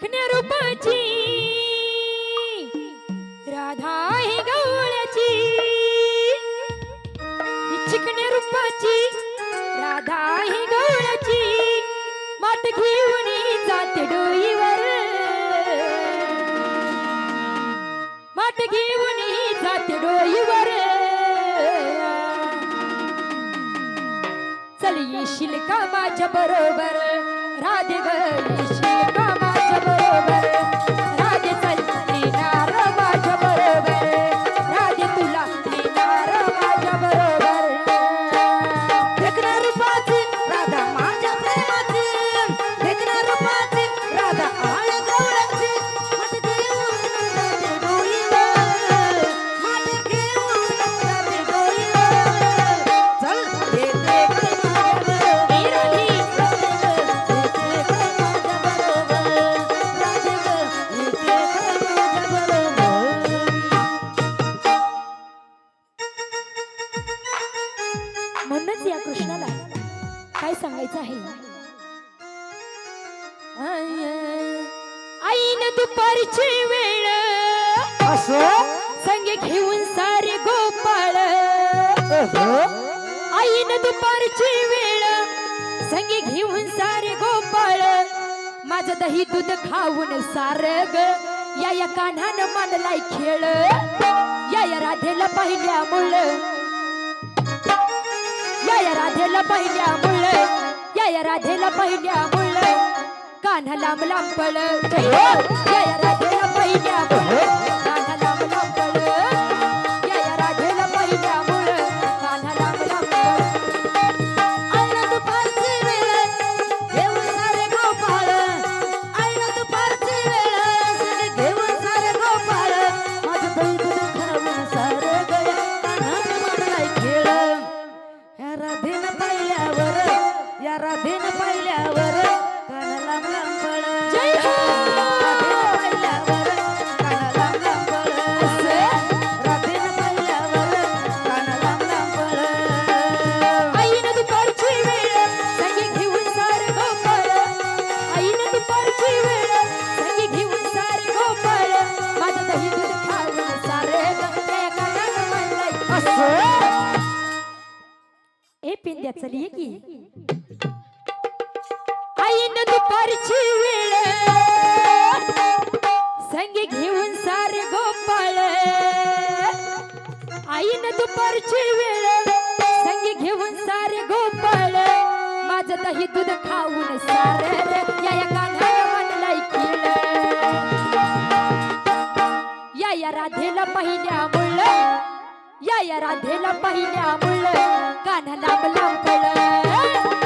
चिकन्या रूपाची. राधा ही गवळ्याची चिकण्या रूपाची. राधा ही गवळ्याची मात घेऊन जाते डोईवर. मात घेऊन जाते डोईवर. चल येशील का माझ्या बरोबर? वेळ. संगे घेऊन सारे गोपाळ. आईन दुपारची वेळ. संगे घेऊन सारे गोपाळ. माझं दही दूध खाऊन सार ग या या कान्हानं मांडलाय खेळ. या या राधेला पाहिल्या मुळ. या या राधेला पाहिल्या मुळ. या या राधेला पाहिल्या मुळ. कान्हा लांब लांब पळ. या या राधेला ए पिंद्या चल ये की आईनं दुपारची वेळ संगी घेऊन सारे गोपाळ आईनं दुपारची वेळ संगी घेऊन सारे गोपाळ माझं दही दूध खाऊन सार या या कान्हाला मानलाय खेळ या या राधेला पाहिल्या मुळ या राधेला पहिल्या मुळ कान्हा लांब लांब पळ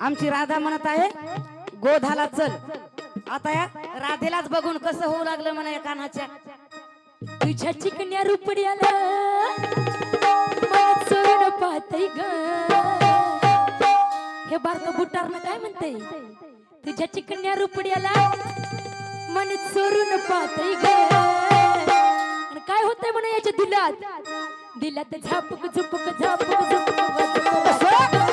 आमची राधा म्हणत आहे गोधाला चल. आता या राधेलाच बघून कसं होऊ लागलं म्हणा या कानाच्या. तुझ्या चिकण्या रुपड्याला मन चोरून पाहतय ग. हे बारक बुटारनं काय म्हणते तुझ्या चिकण्या रुपड्याला मन चोरून पाहतय ग. काय होतंय म्हणा याच्या दिलात? दिलात झापक झुपक झापक झुपक झापक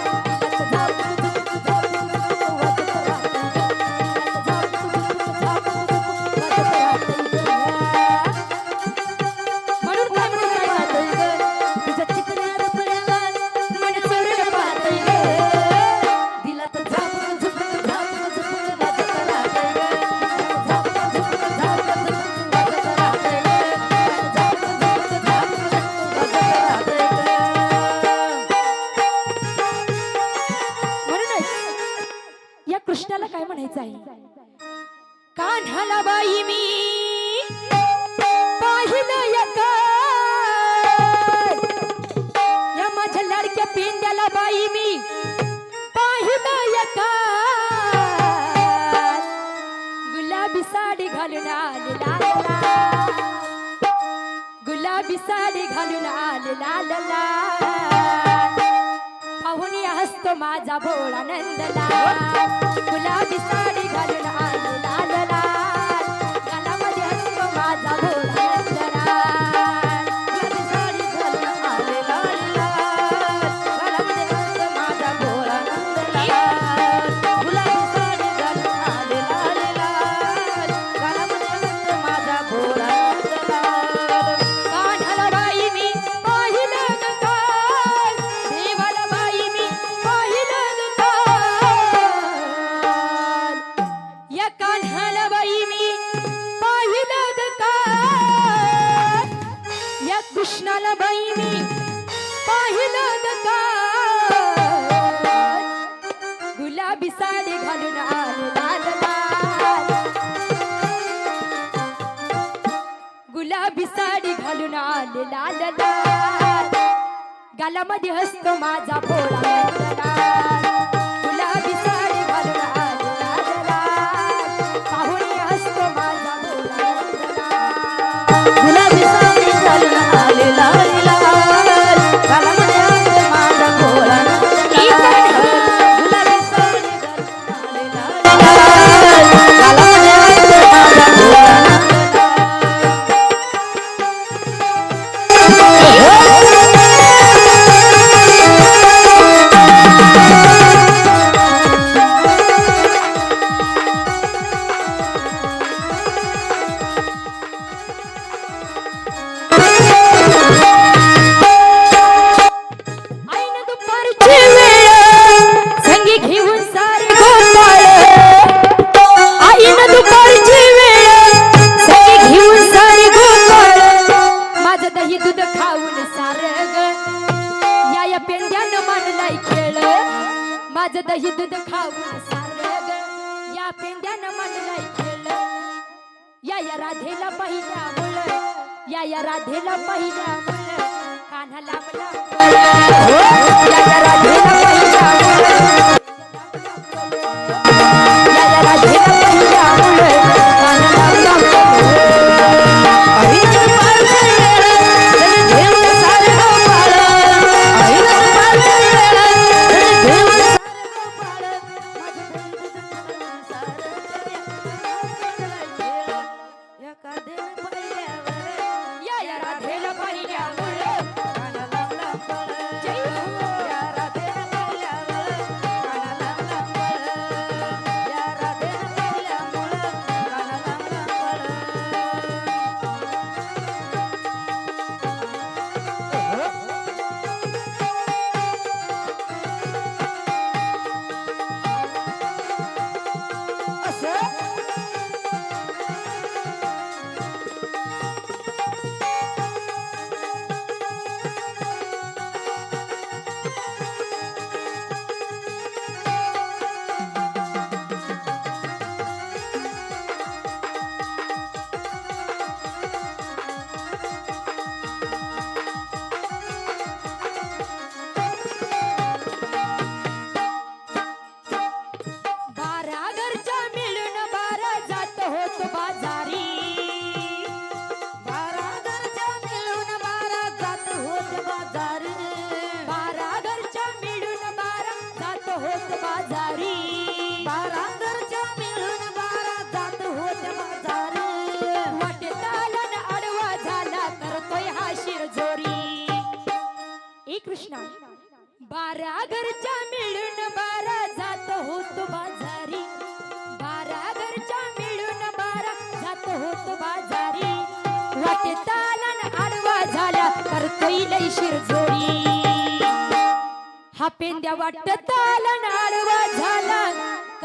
साडी घालून आले लाला. गुलाबी साडी घालून आले लाला. पाहुणी हसतो माझा भोळा नंदला. गुलाबी साडी घालून आले घरी घेऊन सारे हो आई न दुपारची वेळ सगळी घेऊन सारे हो गोपाळ माझं दही दूध खाऊन सार या या पेंड्यानं मान नाही खेळ. माझं दही दूध खाऊन सार या पेंड्यानं मान नाही खेळ. या या राधेला पहिल्या मुळ या या राधेला पहिल्या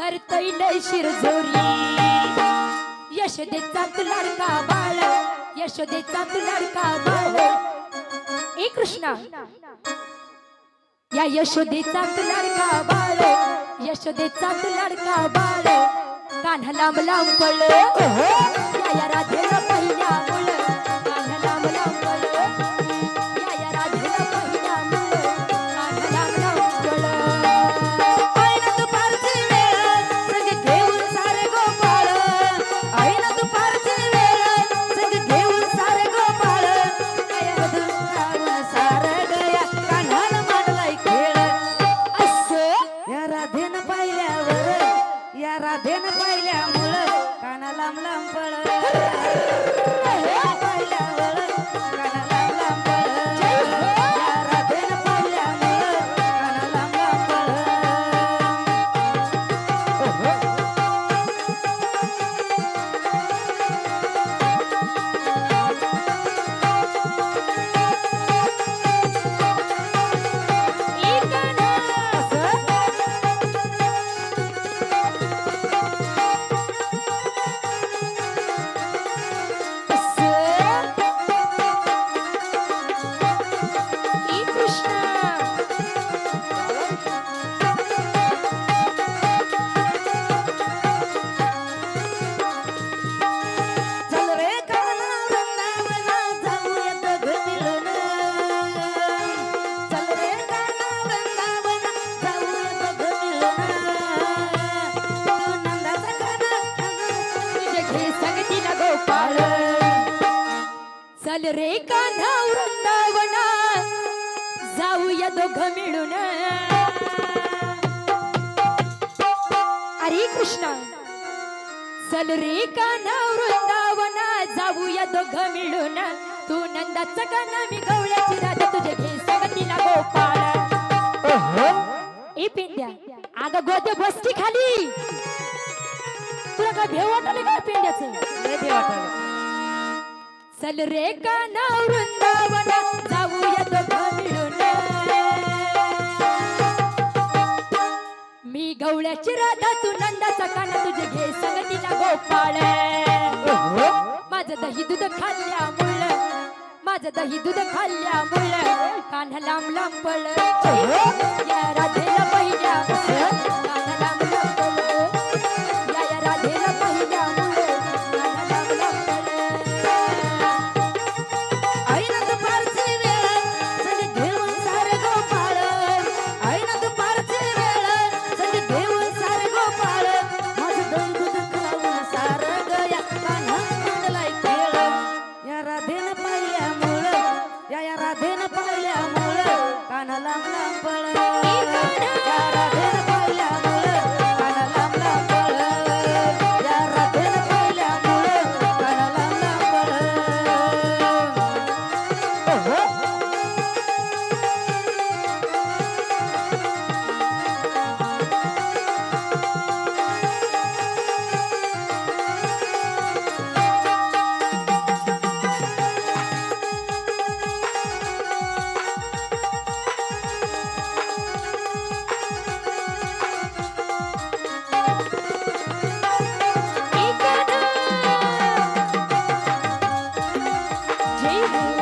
तुलार तैल शिरजोरी यशोदेचा तुलार बाळ यशोदेचा तुलार बाळ. ए कृष्णा या यशोदेचा तुलार का बाळ यशोदेचा तुलार का बाळ. कान्हा लांब लांब पडलो या राधेला पहिल्या या दोघं मिळून. अरे कृष्णा. चल रे काना वृंदावना जाऊया दोघं मिळून. तू नंदाचं का ना मी गवळ्याची राजा तुझे घे सगतीला गोपाळ. पिंड्या अग गोदे बसती खाली. तुला काय भेव वाटले काय पिंड्याच? चल रे काना वृंदावना गवळ्याची राधा तू नंदाचा सकाना तुझे घे संगतीला गोपाळ. माझं दही दूध खाल्ल्यामुळं माझं दही दूध खाल्ल्यामुळं कान्हा लांब लांब पळ राधेला पहिल्या पहिल्यामुळं J.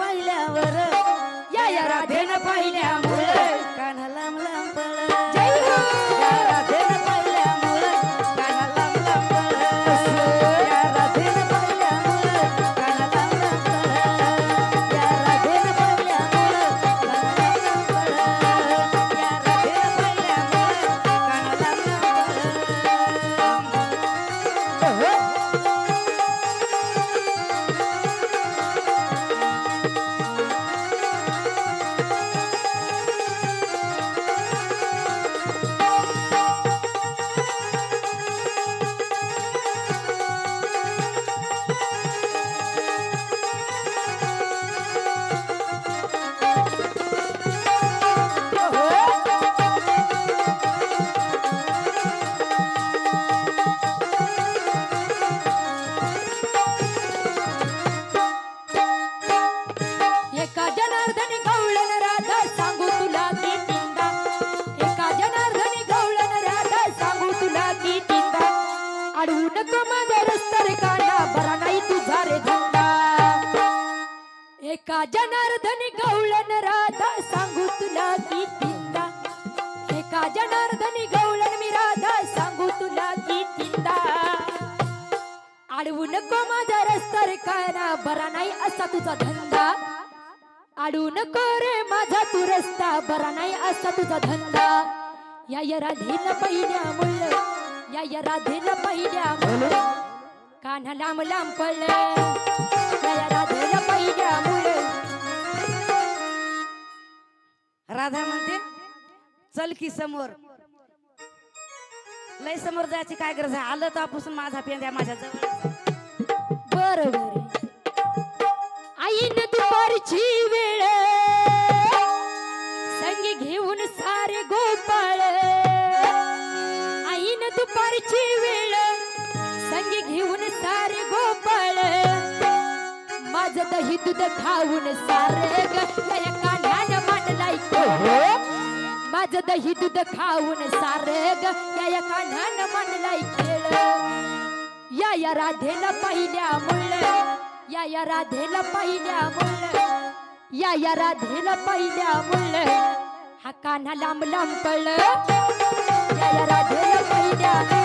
पहिल्यावर असता बरा नाही असता तुझा धंदा. या या राधीला पहिल्या मुल या या राधीला पहिल्या मुल. कान लांब लांब पडले. राधा म्हणते चल की समोर. लय समोर जायची काय गरज आहे? आलं तर आपण माझा पेंद्या माझ्या जवळ. बरोबर आई न दुपारची वेळ दही दूध खाऊन सारे गाण्यानं मांडलाय माझं दही दूध खाऊन सारे गाण्यानं मांडलाय खेळ या या राधेला पहिल्या मुळ या या राधेला पहिल्या मुळ या या राधेला पहिल्या मुळ हा कान्हा लांब लांब कळ या या राधेला पहिल्या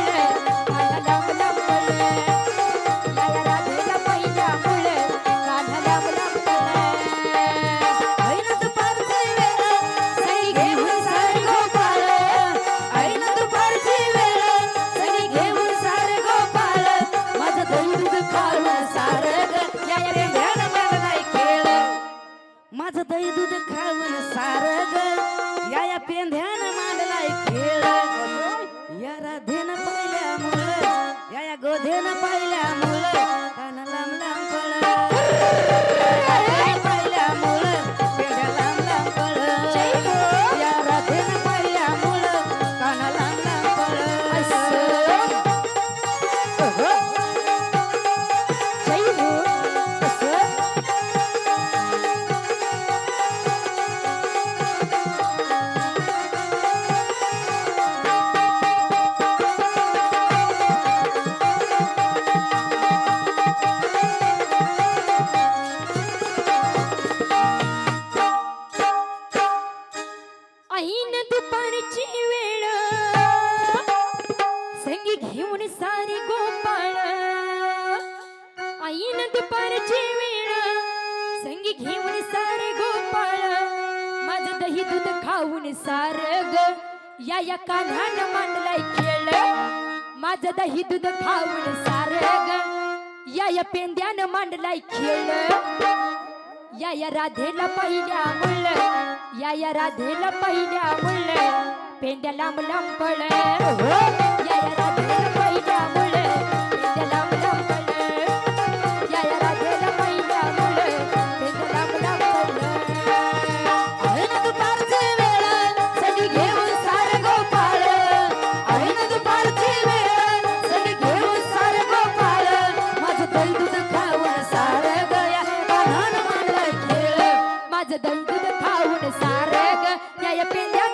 मन मांडलाय खेळ. माझं दही दूध खाऊन सार या या पेंद्यानं मांडलाय खेळ. या या राधेला पहिल्या मुल. या या राधेला पहिल्या मुल. पेंड्या लांब लांब पळ. या या राधेला पहिल्या मुल. राज दंडूब खाऊन सारग. न्याय पिंड्या